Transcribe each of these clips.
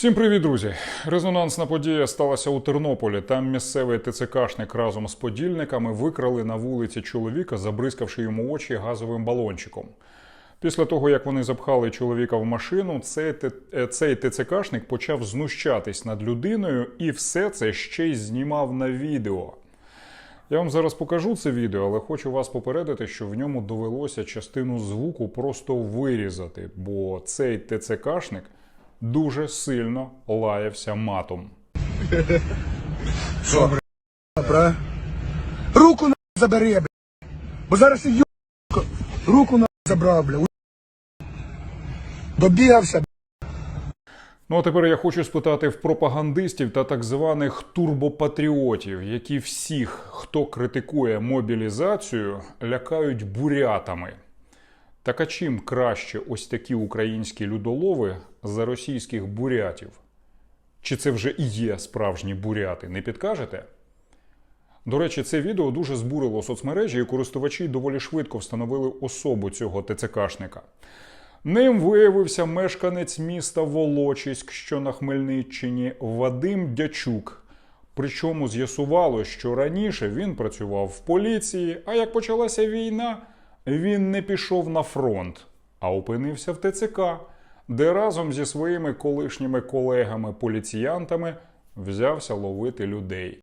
Всім привіт, друзі! Резонансна подія сталася у Тернополі. Там місцевий ТЦКшник разом з подільниками викрали на вулиці чоловіка, забризкавши йому очі газовим балончиком. Після того, як вони запхали чоловіка в машину, цей, е, цей ТЦКшник почав знущатись над людиною і все це ще й знімав на відео. Я вам зараз покажу це відео, але хочу вас попередити, що в ньому довелося частину звуку просто вирізати, бо цей ТЦКшник дуже сильно лаявся матом. Що, бра? Руку на забери, бля. Бо зараз і. Руку на забрав, бля. Добігався, бля. Ну а тепер я хочу спитати в пропагандистів та так званих турбопатріотів, які всіх, хто критикує мобілізацію, лякають бурятами. Так а чим краще ось такі українські людолови за російських бурятів? Чи це вже і є справжні буряти? Не підкажете? До речі, це відео дуже збурило соцмережі, і користувачі доволі швидко встановили особу цього ТЦКшника. Ним виявився мешканець міста Волочиськ, що на Хмельниччині, Вадим Дячук. Причому з'ясувало, що раніше він працював в поліції, а як почалася війна, він не пішов на фронт, а опинився в ТЦК, де разом зі своїми колишніми колегами-поліціянтами взявся ловити людей.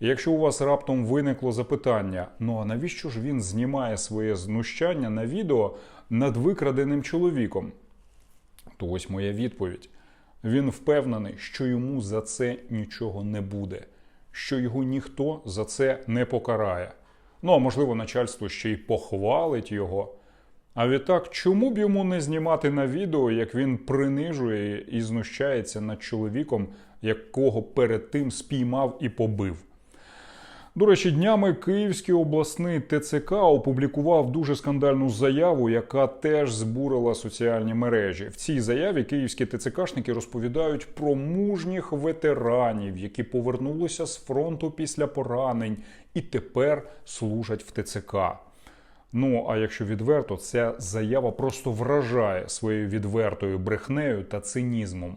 Якщо у вас раптом виникло запитання, ну а навіщо ж він знімає своє знущання на відео над викраденим чоловіком? То ось моя відповідь. Він впевнений, що йому за це нічого не буде, що його ніхто за це не покарає. Ну а можливо, начальство ще й похвалить його. А відтак, чому б йому не знімати на відео, як він принижує і знущається над чоловіком, якого перед тим спіймав і побив? До речі, днями Київський обласний ТЦК опублікував дуже скандальну заяву, яка теж збурила соціальні мережі. В цій заяві київські ТЦКшники розповідають про мужніх ветеранів, які повернулися з фронту після поранень і тепер служать в ТЦК. Ну а якщо відверто, ця заява просто вражає своєю відвертою брехнею та цинізмом.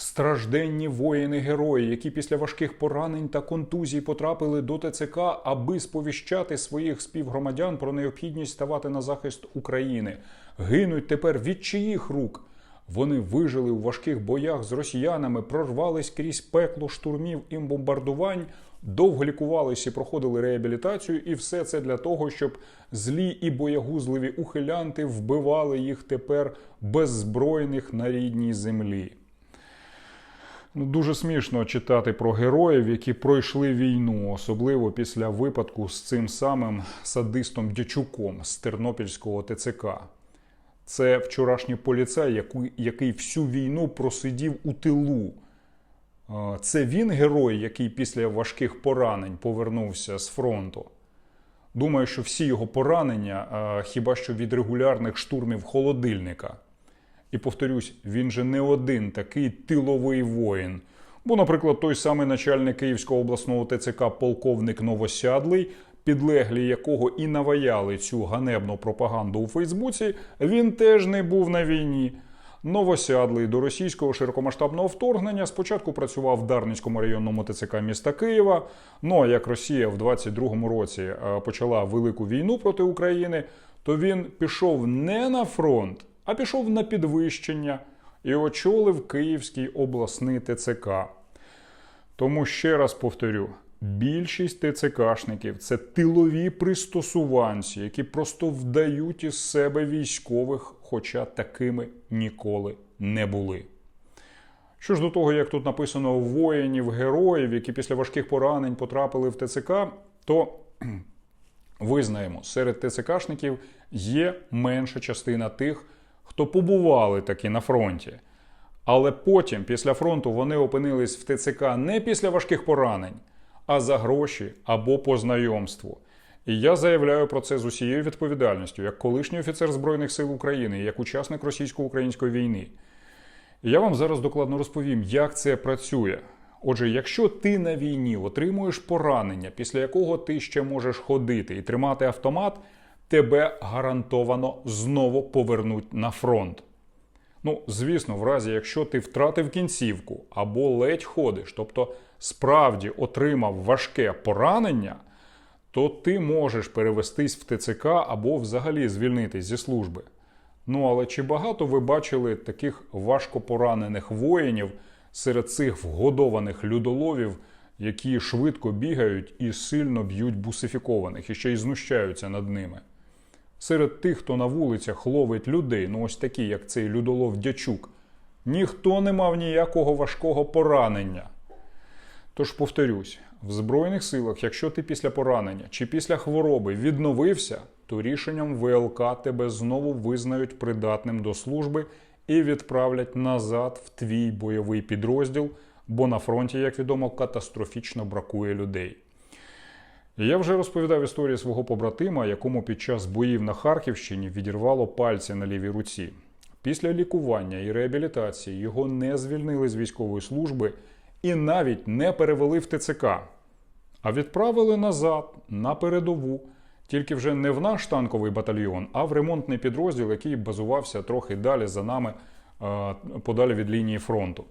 Стражденні воїни-герої, які після важких поранень та контузій потрапили до ТЦК, аби сповіщати своїх співгромадян про необхідність ставати на захист України, гинуть тепер від чиїх рук? Вони вижили у важких боях з росіянами, прорвались крізь пекло штурмів і бомбардувань, довго лікувалися проходили реабілітацію, і все це для того, щоб злі і боягузливі ухилянти вбивали їх тепер беззбройних на рідній землі. Ну, дуже смішно читати про героїв, які пройшли війну, особливо після випадку з цим самим садистом Дячуком з Тернопільського ТЦК. Це вчорашній поліцай, який, всю війну просидів у тилу. Це він герой, який після важких поранень повернувся з фронту. Думаю, що всі його поранення хіба що від регулярних штурмів холодильника. І повторюсь, він же не один такий тиловий воїн. Бо, наприклад, той самий начальник Київського обласного ТЦК полковник Новосядлий, підлеглі якого і наваяли цю ганебну пропаганду у Фейсбуці, він теж не був на війні. Новосядлий до російського широкомасштабного вторгнення спочатку працював в Дарницькому районному ТЦК міста Києва. Ну а як Росія в 22-му році е, почала велику війну проти України, то він пішов не на фронт, а пішов на підвищення і очолив Київський обласний ТЦК. Тому ще раз повторю: більшість ТЦКшників це тилові пристосуванці, які просто вдають із себе військових, хоча такими ніколи не були. Що ж до того, як тут написано воїнів, героїв, які після важких поранень потрапили в ТЦК, то визнаємо, серед ТЦКшників є менша частина тих, хто побували таки на фронті. Але потім, після фронту, вони опинились в ТЦК не після важких поранень, а за гроші або по знайомству. І я заявляю про це з усією відповідальністю, як колишній офіцер Збройних сил України, як учасник російсько-української війни. І я вам зараз докладно розповім, як це працює. Отже, якщо ти на війні отримуєш поранення, після якого ти ще можеш ходити і тримати автомат, тебе гарантовано знову повернуть на фронт. Ну, звісно, в разі, якщо ти втратив кінцівку або ледь ходиш, тобто справді отримав важке поранення, то ти можеш перевестись в ТЦК або взагалі звільнитись зі служби. Ну але чи багато ви бачили таких важко поранених воїнів серед цих вгодованих людоловів, які швидко бігають і сильно б'ють бусифікованих і ще й знущаються над ними? Серед тих, хто на вулицях ловить людей, ну ось такі, як цей людолов дячук, ніхто не мав ніякого важкого поранення. Тож повторюсь, в Збройних силах, якщо ти після поранення чи після хвороби відновився, то рішенням ВЛК тебе знову визнають придатним до служби і відправлять назад в твій бойовий підрозділ, бо на фронті, як відомо, катастрофічно бракує людей. Я вже розповідав історію свого побратима, якому під час боїв на Харківщині відірвало пальці на лівій руці. Після лікування і реабілітації його не звільнили з військової служби і навіть не перевели в ТЦК, а відправили назад на передову, тільки вже не в наш танковий батальйон, а в ремонтний підрозділ, який базувався трохи далі за нами, е, подалі від лінії фронту.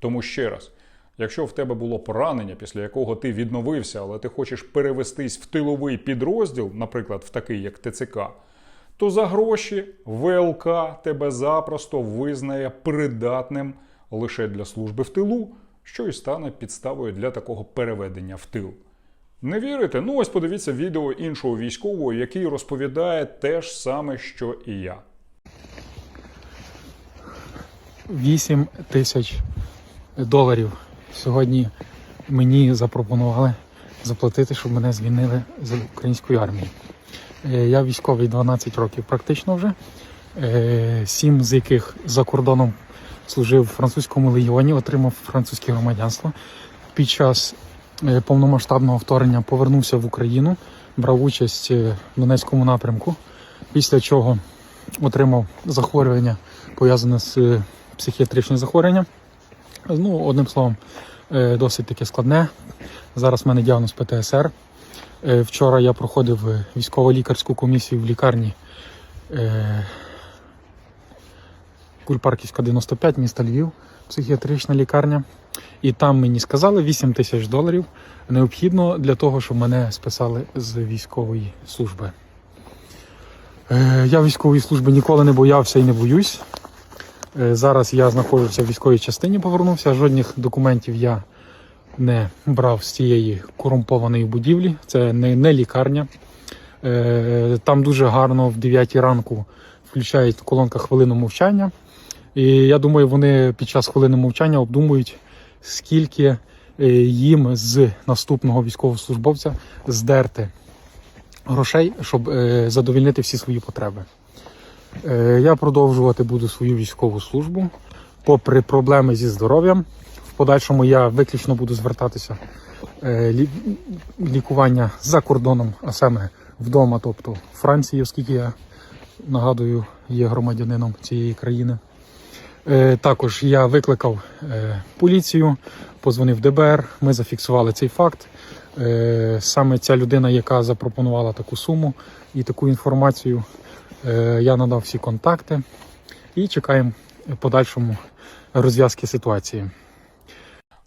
Тому ще раз, якщо в тебе було поранення, після якого ти відновився, але ти хочеш перевестись в тиловий підрозділ, наприклад, в такий як ТЦК, то за гроші ВЛК тебе запросто визнає придатним лише для служби в тилу, що і стане підставою для такого переведення в тил. Не вірите? Ну ось подивіться відео іншого військового, який розповідає те ж саме, що і я. 8 тисяч доларів сьогодні мені запропонували заплатити, щоб мене звільнили з української армії. Е, Я військовий 12 років практично вже, е, сім з яких за кордоном служив в французькому легіоні, отримав французьке громадянство. Під час е, повномасштабного вторгнення повернувся в Україну, брав участь в Донецькому напрямку, після чого отримав захворювання, пов'язане з психіатричним захворюванням. Ну, одним словом, е, досить таке складне. Зараз в мене діагноз ПТСР. Е, Вчора я проходив військово-лікарську комісію в лікарні е, Кульпарківська 95, міста Львів, психіатрична лікарня. І там мені сказали 8 тисяч доларів необхідно для того, щоб мене списали з військової служби. Я військової служби ніколи не боявся і не боюсь. Е, Зараз я знаходжуся в військовій частині, повернувся. Жодних документів я не брав з цієї корумпованої будівлі. Це не, не лікарня. Е, Там дуже гарно в 9 ранку включають колонка хвилину мовчання. І я думаю, вони під час хвилини мовчання обдумують, скільки е, їм з наступного військовослужбовця здерти грошей, щоб задовільнити всі свої потреби. Е, Я продовжувати буду свою військову службу. Попри проблеми зі здоров'ям, в подальшому я виключно буду звертатися е, лі- лікування за кордоном, а саме вдома, тобто Франції, оскільки я нагадую, є громадянином цієї країни. Е, Також я викликав поліцію, позвонив ДБР. Ми зафіксували цей факт. Саме ця людина, яка запропонувала таку суму і таку інформацію, я надав всі контакти і чекаємо подальшому розв'язки ситуації.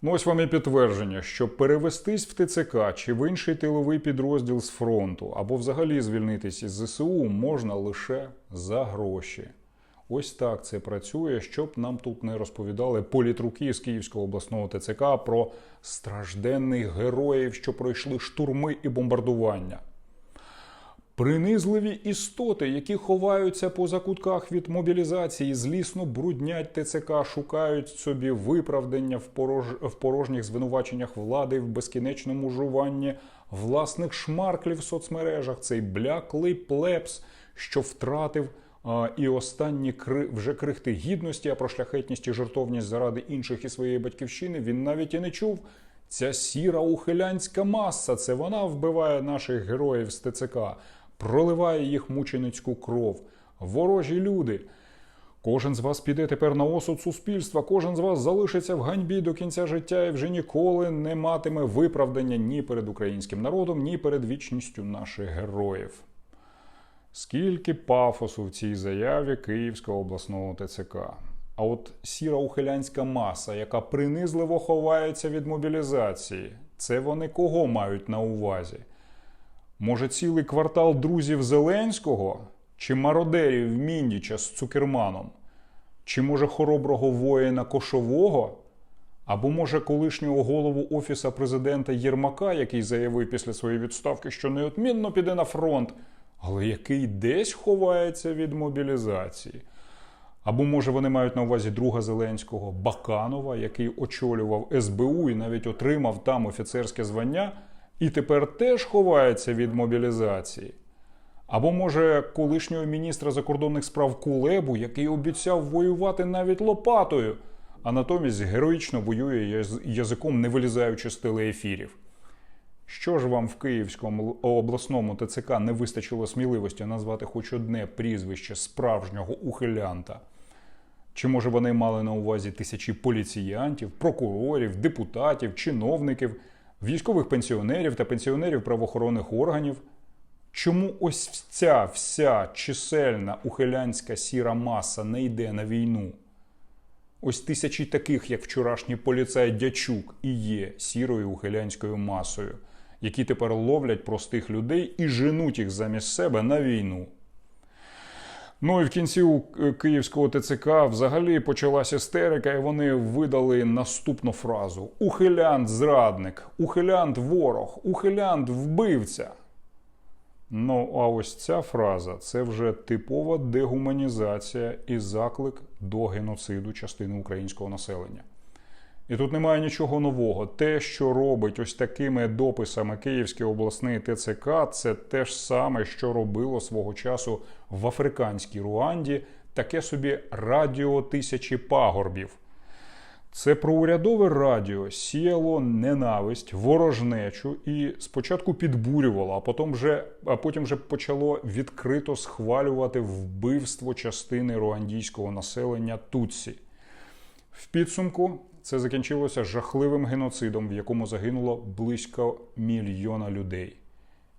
Ну, ось вам і підтвердження, що перевестись в ТЦК чи в інший тиловий підрозділ з фронту, або взагалі звільнитись із ЗСУ можна лише за гроші. Ось так це працює, щоб нам тут не розповідали політруки з Київського обласного ТЦК про стражденних героїв, що пройшли штурми і бомбардування. Принизливі істоти, які ховаються по закутках від мобілізації, злісно бруднять ТЦК, шукають собі виправдання в, порож... в порожніх звинуваченнях влади в безкінечному жуванні власних шмарклів в соцмережах. Цей бляклий плебс, що втратив а, і останні кри... вже крихти гідності, а про шляхетність і жертовність заради інших і своєї батьківщини він навіть і не чув. Ця сіра ухилянська маса, це вона вбиває наших героїв з ТЦК, проливає їх мученицьку кров. Ворожі люди. Кожен з вас піде тепер на осуд суспільства, кожен з вас залишиться в ганьбі до кінця життя і вже ніколи не матиме виправдання ні перед українським народом, ні перед вічністю наших героїв. Скільки пафосу в цій заяві Київського обласного ТЦК. А от сіра ухилянська маса, яка принизливо ховається від мобілізації, це вони кого мають на увазі? Може, цілий квартал друзів Зеленського? Чи мародерів Міндіча з Цукерманом? Чи може хороброго воїна Кошового? Або може колишнього голову Офіса президента Єрмака, який заявив після своєї відставки, що неодмінно піде на фронт, але який десь ховається від мобілізації? Або може вони мають на увазі друга Зеленського Баканова, який очолював СБУ і навіть отримав там офіцерське звання, і тепер теж ховається від мобілізації. Або може колишнього міністра закордонних справ Кулебу, який обіцяв воювати навіть лопатою, а натомість героїчно воює яз- язиком, не вилізаючи з телеефірів. Що ж вам в Київському обласному ТЦК не вистачило сміливості назвати хоч одне прізвище справжнього ухилянта? Чи може вони мали на увазі тисячі поліціянтів, прокурорів, депутатів, чиновників, військових пенсіонерів та пенсіонерів правоохоронних органів? Чому ось ця вся чисельна ухилянська сіра маса не йде на війну? Ось тисячі таких, як вчорашній поліцай Дячук, і є сірою ухилянською масою, які тепер ловлять простих людей і женуть їх замість себе на війну. Ну і в кінці у київського ТЦК взагалі почалася істерика, і вони видали наступну фразу: Ухилянт зрадник, ухилянт ворог, ухилянт вбивця. Ну, а ось ця фраза це вже типова дегуманізація і заклик до геноциду частини українського населення. І тут немає нічого нового. Те, що робить ось такими дописами Київський обласний ТЦК, це те ж саме, що робило свого часу в африканській Руанді, таке собі радіо тисячі пагорбів. Це проурядове радіо сіяло ненависть, ворожнечу і спочатку підбурювало, а потім вже, а потім вже почало відкрито схвалювати вбивство частини руандійського населення Тутсі. В підсумку це закінчилося жахливим геноцидом, в якому загинуло близько мільйона людей.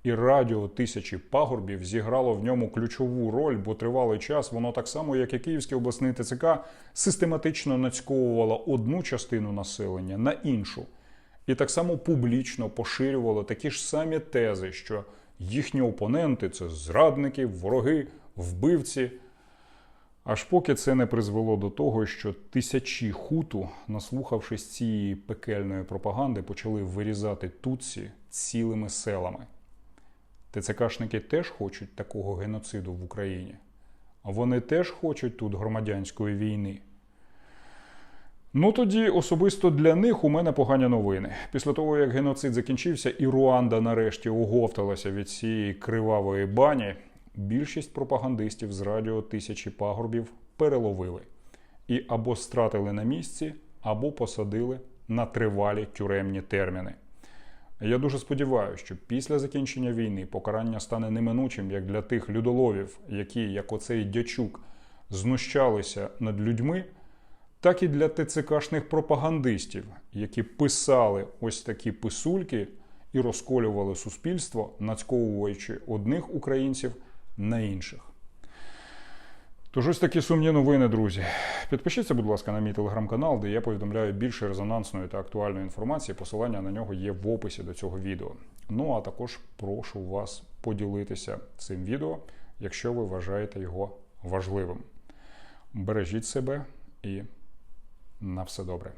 І радіо тисячі пагорбів зіграло в ньому ключову роль, бо тривалий час воно так само, як і Київський обласний ТЦК, систематично нацьковувало одну частину населення на іншу. І так само публічно поширювало такі ж самі тези, що їхні опоненти це зрадники, вороги, вбивці. Аж поки це не призвело до того, що тисячі хуту, наслухавшись цієї пекельної пропаганди, почали вирізати тутсі цілими селами. ТЦКшники теж хочуть такого геноциду в Україні. Вони теж хочуть тут громадянської війни. Ну тоді особисто для них у мене погані новини. Після того, як геноцид закінчився і Руанда нарешті оговталася від цієї кривавої бані, більшість пропагандистів з радіо тисячі пагорбів переловили і або стратили на місці, або посадили на тривалі тюремні терміни. Я дуже сподіваюся, що після закінчення війни покарання стане неминучим як для тих людоловів, які, як оцей дячук, знущалися над людьми, так і для ТЦКшних пропагандистів, які писали ось такі писульки і розколювали суспільство, нацьковуючи одних українців на інших. Тож ось такі сумні новини, друзі. Підпишіться, будь ласка, на мій телеграм-канал, де я повідомляю більше резонансної та актуальної інформації. Посилання на нього є в описі до цього відео. Ну а також прошу вас поділитися цим відео, якщо ви вважаєте його важливим. Бережіть себе і на все добре.